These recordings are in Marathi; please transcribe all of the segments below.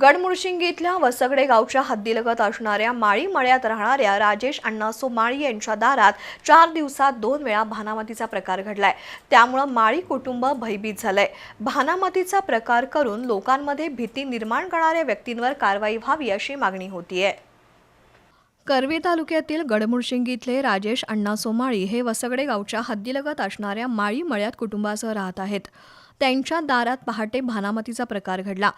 गडमुळशिंगी इथल्या वसगडे गावच्या हद्दीलगत असणाऱ्या माळी मळ्यात राहणाऱ्या राजेश अण्णासो माळी यांच्या दारात चार दिवसात दोन वेळा भानामतीचा प्रकार घडलाय. त्यामुळं माळी कुटुंब भयभीत झालंय. भानामतीचा प्रकार करून लोकांमध्ये भीती निर्माण करणाऱ्या व्यक्तींवर कारवाई व्हावी अशी मागणी होतीये. कर्वे तालुक्यातील गडमुळशिंगी इथले राजेश अण्णा सोमाळी हे वसगडे गावच्या हद्दीलगत असणाऱ्या माळी मळ्यात कुटुंबासह राहत आहेत. त्यांच्या दारात पहाटे भानामतीचा प्रकार घडला.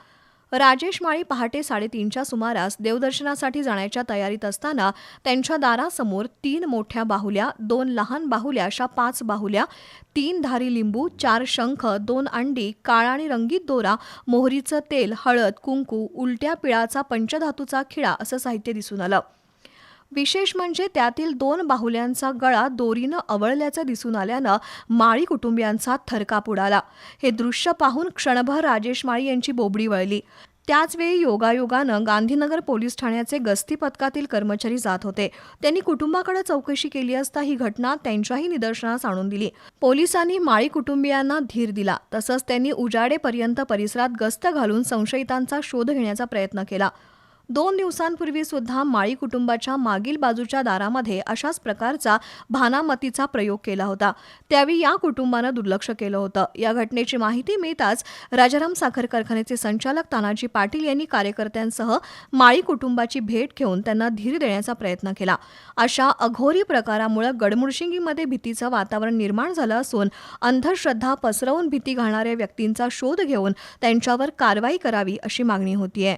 राजेश माळी पहाटे साडेतीनच्या सुमारास देवदर्शनासाठी जाण्याच्या तयारीत असताना त्यांच्या दारासमोर तीन मोठ्या बाहुल्या दोन लहान बाहुल्या अशा पाच बाहुल्या तीन धारी लिंबू चार शंख दोन अंडी काळा आणि रंगीत दोरा मोहरीचं तेल हळद कुंकू उलट्या पिळाचा पंचधातूचा खिळा असं साहित्य दिसून आलं. विशेष म्हणजे त्यातील दोन बाहुल्यांचा गळा दोरीनं आवळल्याचं दिसून आल्यानं माळी कुटुंबियांचा थरकाप उडाला. हे दृश्य पाहून क्षणभर राजेश माळी यांची बोबडी वळली. त्याचवेळी योगायोगानं गांधीनगर पोलीस ठाण्याचे गस्ती पथकातील कर्मचारी जात होते. त्यांनी कुटुंबाकडे चौकशी केली असता ही घटना त्यांच्याही निदर्शनास आणून दिली. पोलिसांनी माळी कुटुंबियांना धीर दिला. तसंच त्यांनी उजाडेपर्यंत परिसरात गस्त घालून संशयितांचा शोध घेण्याचा प्रयत्न केला. दोन दिवसांपूर्वी सुद्धा माळी कुटुंबाच्या मागील बाजूच्या दारामध्ये अशाच प्रकारचा भानामतीचा प्रयोग केला होता. त्यावेळी या कुटुंबानं दुर्लक्ष केलं होतं. या घटनेची माहिती मिळताच राजाराम साखर कारखान्याचे संचालक तानाजी पाटील यांनी कार्यकर्त्यांसह माळी कुटुंबाची भेट घेऊन त्यांना धीर देण्याचा प्रयत्न केला. अशा अघोरी प्रकारामुळे गडमुडशिंगीमध्ये भीतीचं वातावरण निर्माण झालं असून अंधश्रद्धा पसरवून भीती घालणाऱ्या व्यक्तींचा शोध घेऊन त्यांच्यावर कारवाई करावी अशी मागणी होतीये.